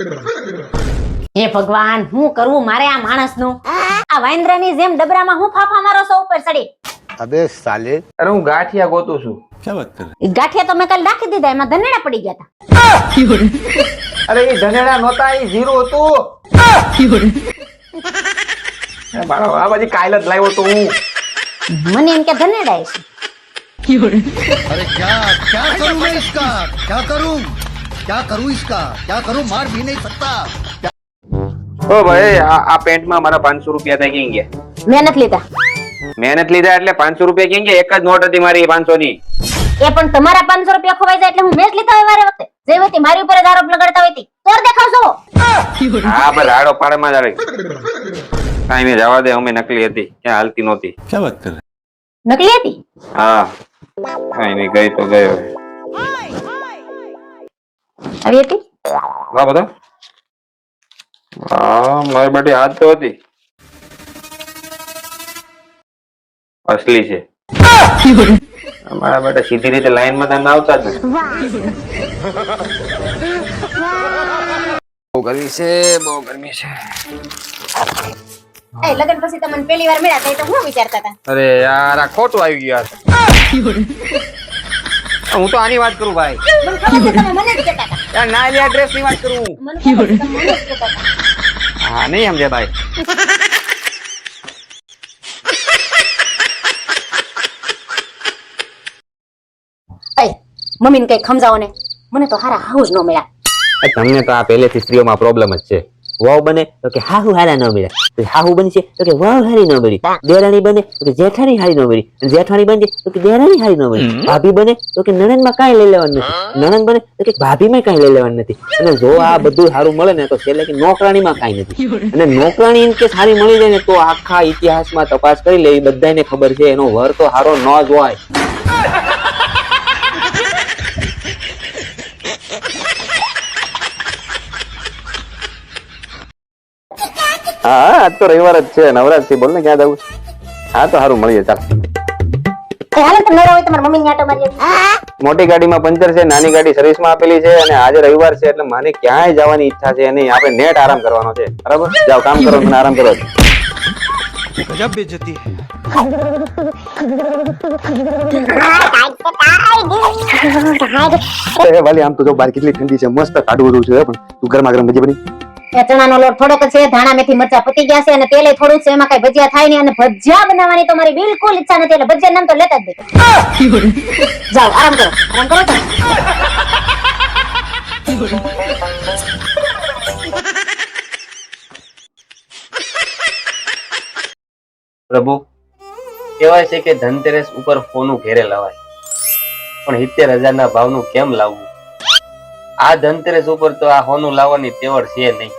હે ભગવાન હું કરવું મારે આ માણસનું? આ વાઇન્દ્રની જેમ ડબરામાં હું ફાફા મારો સૌ ઉપર ચડી? અબે સાલે. અરે હું ગાંઠિયા ગોતું છું. ક્યાં વાત કરે? ગાંઠિયા તો મેં કાલ રાખી દીધા એમાં ધનેડા પડી ગયા હતા અરે એ ધનેડા નહોતા એ જીરો હતું. બાળો આ બાજી કાયલ જ લાવ્યો તો હું. મને એમ કે ધનેડા છે. અરે ક્યાં ક્યાં કરું મેં ઇસકા? ક્યાં કરું? क्या करूं इसका क्या करूं मार भी नहीं सकता ઓ ભાઈ આ આ પેન્ટમાં મારા પાંચસો રૂપિયા થઈ ક્યાં ગયા મેં નથી લીધા મહેનત લીધા એટલે પાંચસો રૂપિયા ક્યાં ગયા એક જ નોટ હતી મારી પાંચસો ની એ પણ તમારા પાંચસો રૂપિયા ખોવાઈ જાય એટલે હું મેચ લીધા હોય વારે વખતે જે વખતે મારી ઉપર જ આરોપ લગાડતા હોય તી તોર દેખાવશો હા પણ રાડો પાડમાં જાડે કાંઈ નહીં જવા દે અમે નકલી હતી ક્યાં હાલતી નહોતી નકલી હતી હા કાંઈ નહીં ગઈ તો ગયો આવી હતી? હા બધા? હા મારી બેટી હાથ તો હતી. અસલી છે. મારા બેટા સીધી રીતે લાઈનમાં તમે આવતા જ બહુ ગરમી છે બહુ ગરમી છે. એ લગન પછી તમને પહેલી વાર મળ્યા તો હું વિચારતા હતા? અરે યાર આ ખોટું આવી ગયું યાર. હું તો આની વાત કરું ભાઈ. મને ખબર છે તમે મને જ કહેતા હતા. યાર ના લે વાત કરું. હા નહીં સમજે ભાઈ. એ મમ્મીને કઈ સમજાવો ને. મને તો હારા હાઉસ ન મળ્યા. તમને તો આ પહેલેથી સ્ત્રીઓમાં પ્રોબ્લેમ જ છે. વહુ બને તો કે હાહુ હારા ન મળ્યા તો હાહુ બનશે તો કે વાવ હારી ન મળી. દેરાણી બને તો કે જેઠાણી હારી ન મળી. અને જેઠાણી બનશે તો કે દેરાણી હારી ન મળી. ભાભી બને તો કે નણંદમાં કાંઈ લઈ લેવાનું નથી. નણંદ બને તો કે ભાભીમાં કાંઈ લઈ લેવાનું નથી. અને જો આ બધું સારું મળે ને તો છેલ્લે કે નોકરાણીમાં કાંઈ નથી. અને નોકરાણી ઇન કે સારી મળી જાય ને તો આખા ઇતિહાસમાં તપાસ કરી લે. એ બધાને ખબર છે એનો વર તો સારો ન જ હોય. હા આજ તો રવિવાર જ છે નવરાજ છે બોલ ને ક્યાં જવું? હા તો સારું મળીએ ચાલ. મોટી ગાડીમાં પંચર છે નાની ગાડી સર્વિસમાં આપેલી છે અને આજે રવિવાર છે એટલે મારે ક્યાંય જવાની ઈચ્છા છે નહીં. આપણે નેટ આરામ કરવાનો છે. બરાબર? જાઓ કામ કરો મને આરામ કરો. ગજબ બેજતી ભલે આમ તો જો બહાર કેટલી ઠંડી છે મસ્ત કાઢવું છે પણ તું ગરમા ગરમ ભજી બની. ચણાનો લોટ થોડોક છે, ધાણા, મેથી, મરચા પતી ગયા છે અને તેલે થોડું છે, એમાં કઈ ભજીયા થાય નહીં અને ભજીયા બનાવવાની તો મારી બિલકુલ ઈચ્છા નથી, એટલે ભજીયા નામ તો લેતા જ દે જાઓ, આરામ કરો આરામ કરો પ્રભુ, કહેવાય છે કે ધનતેરસ ઉપર ફોનું ઘેરે લવાય. પણ સિત્તેર હજારના ભાવનું કેમ લાવવું? આ ધનતેરસ ઉપર તો આ હોનું લાવવાની તેવડ છે નહીં.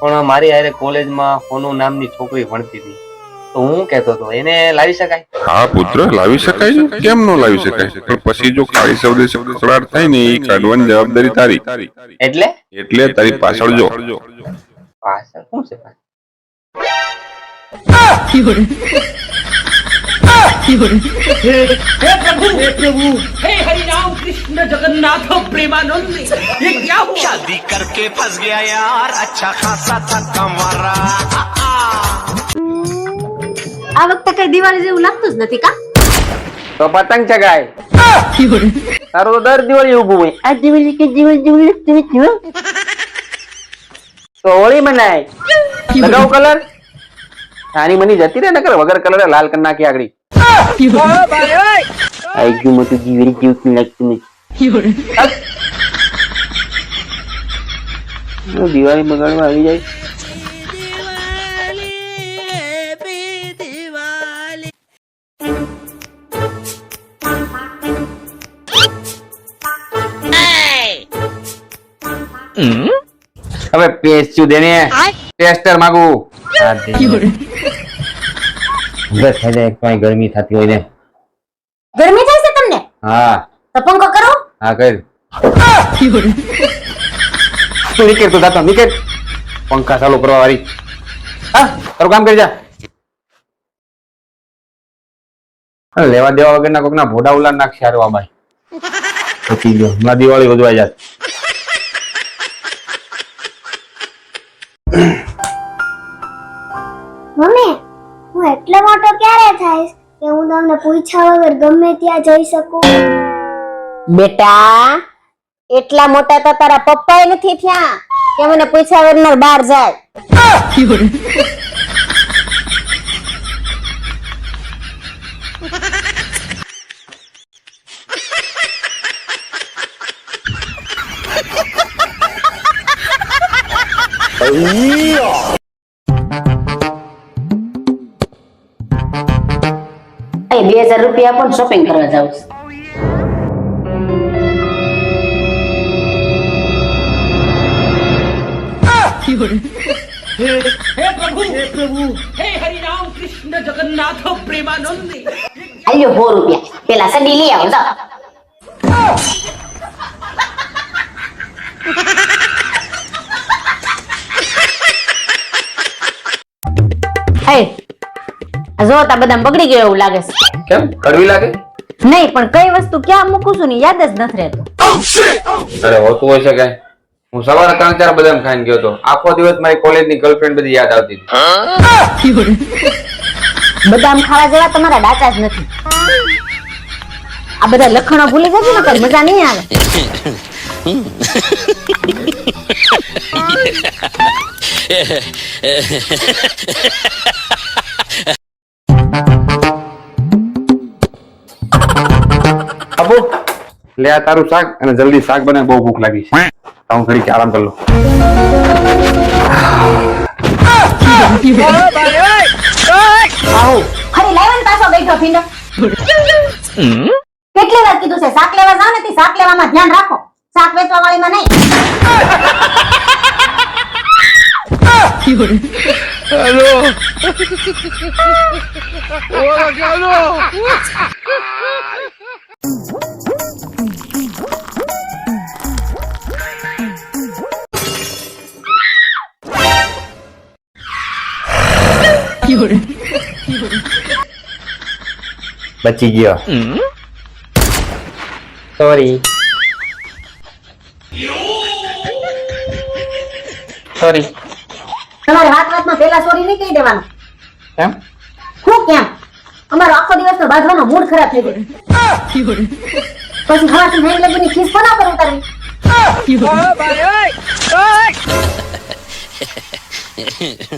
પણ મારી હારે કોલેજમાં હોનુ નામની છોકરી ભણતી હતી. તો હું કહેતો હતો એને લાવી શકાય? હા પુત્ર લાવી શકાય છે. કેમ ન લાવી શકાય? પણ પછી જો કાળી સૌદેશ કકડાટ થાય ને એ કાઢવાની જવાબદારી તારી. એટલે? એટલે તારી પાછળ જો. પાછળ શું છે પાછળ? हे हरिराम कृष्ण जगन्नाथ प्रेमानंद ये क्या हुआ शादी करके फंस गया यार अच्छा खासा था कमरा આ વખતે કઈ દિવાળી જેવું લાગતું જ નથી કા તો પતંગ ચગાય તારું તો દર દિવાળી ઊભું હોય આ દિવાળી કે દિવાળી જેવું લાગતું નથી હો. તો હોળી મનાય લગાવ કલર નાની મની જતી રહે નકર વગર કલર લાલ કરી નાખી આગળી આઈ ગયું મોટું દિવાળી જેવું લાગતું નથી હું દિવાળી બગાડવા આવી જાય હવે પેસ્યું દેને ટેસ્ટર માંગુ દસ હજાર એક ગરમી થતી હોય ને. ગરમી થાય છે તમને? હા. તો પંખો કરો. હા કર. તું નીકળ તું દાતા નીકળ. પંખા ચાલુ કરવા વાળી. હા તારું કામ કરી જા. લેવા દેવા વગરના કોકના ભોડા ઉલાડ નાખશે હારવા બાઈ. પતી ગયો. હમણાં દિવાળી ઉજવાઈ જાય. મમ્મી વધવા જાત કે હું તમને પૂછ્યા વગર ગમે ત્યાં જઈ શકું? બેટા એટલા મોટા તો તારા પપ્પા નથી થયા કે મને પૂછ્યા વગર બહાર જાય. એ બે હજાર રૂપિયા આપો શોપિંગ કરવા જાઉં હે પ્રભુ હે પ્રભુ રૂપિયા. પેલા સડી લઈ આવો, જાઓ. જો તા બધા બગડી ગયો એવું લાગે છે. કેમ? કડવી લાગે? નહીં પણ કઈ વસ્તુ ક્યાં મૂકું છું ને યાદ જ નથી રહેતું. અરે હોતું હોય છે કે હું સવારે ત્રણ ચાર બદામ ખાઈને ગયો હતો આખો દિવસ મારી કોલેજની ગર્લફ્રેન્ડ બધી યાદ આવતી હતી. બદામ ખાવા જેવા તમારા ડાચા જ નથી. આ બધા લખણો ભૂલી જજો ને કઈ મજા નહીં આવે. અબુ, લે આ તારું શાક અને જલ્દી શાક બને, બહુ ભૂખ લાગી છે. હું ઘડીક આરામ કરી લઉં. કેટલી વાર કીધું છે, શાક લેવા જાવ ને શાક લેવામાં ધ્યાન રાખો. શાક વેચવા વાળીમાં નહીં. બચી ગયો સોરી સોરી તમારે વાત વાતમાં પેલા સોરી નહીં કહી દેવાનું. કેમ? હું કેમ? અમારો આખો દિવસ તો બાંધવાનો મૂડ ખરાબ થઈ ગયો. પછી હવાથી નહીં લગીની ખીસ કોના પર ઉતારવી?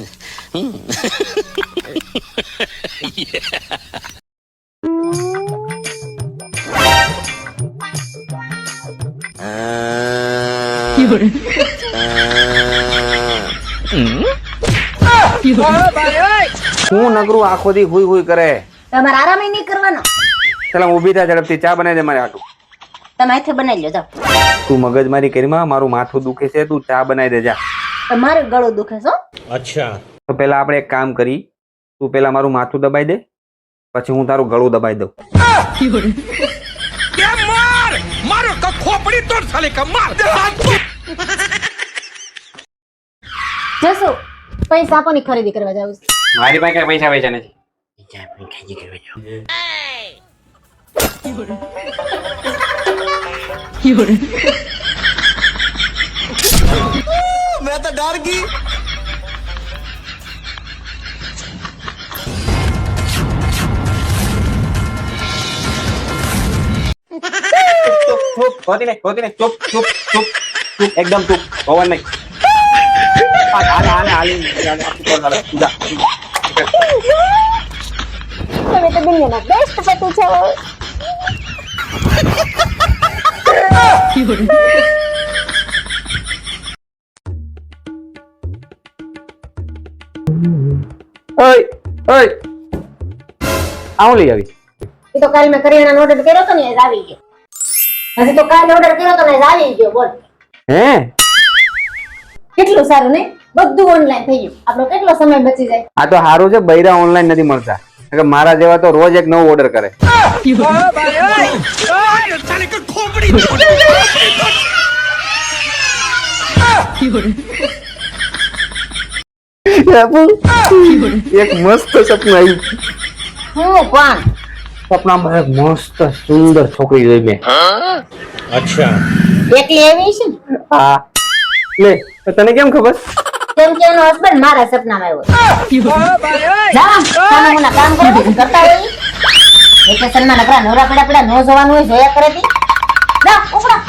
હું નગરું આખો દી હુઈ હુઈ કરે? તમારે આરામ નહીં કરવાનો. પેલા ઊભી થા ઝડપથી ચા બનાવી દે મારે આટું તમે હાથે બનાવી લો જાઓ. તું મગજ મારી કરીમાં મારું માથું દુખે છે તું ચા બનાવી દે જા. તમારું ગળું દુખે અચ્છા. તો પહેલા આપણે એક કામ કરી તું પહેલા મારું માથું દબાઈ દે પછી હું તારું ગળું દબાઈ દઉં. જસો પૈસા આપોની ખરીદી કરવા જાવ મારી પાસે કઈ પૈસા પૈસા નથી मैं तो डर गई ચૂપ ચૂપ હોતી નહીં હોતી નહીં ચૂપ ચૂપ ચૂપ ચૂપ એકદમ ચૂપ તમે તો દુનિયાના બેસ્ટ પતિ છો ઓય ઓય. આવું લઈ આવી. એ તો કાલ મેં કરિયાણાનો ઓર્ડર કર્યો તો ને એ જ આવી ગયો. હજી તો કાલ ઓર્ડર કર્યો તો ને એ જ આવી ગયો બોલ. હે? કેટલું સારું નહીં? બધું ઓનલાઈન થઈ ગયું. આપણો કેટલો સમય બચી જાય? આ તો સારું છે બૈરા ઓનલાઈન નથી મળતા. કે મારા જેવા તો રોજ એક નવો ઓર્ડર કરે. એક મસ્ત સપનું આવ્યું. હું પણ. સપનામાં એક મસ્ત સુંદર છોકરી જોઈ મેં. એકલી આવી છે હા. લે તને કેમ ખબર? કેમ કે એનો હસબન્ડ મારા સપનામાં આવ્યો જામ સામે કામ કરો કરતા હોય વેકેશનમાં નકરા નવરા પડ્યા પડ્યા ન જોવાનું હોય જોયા કરે તી. જા ઉપડા.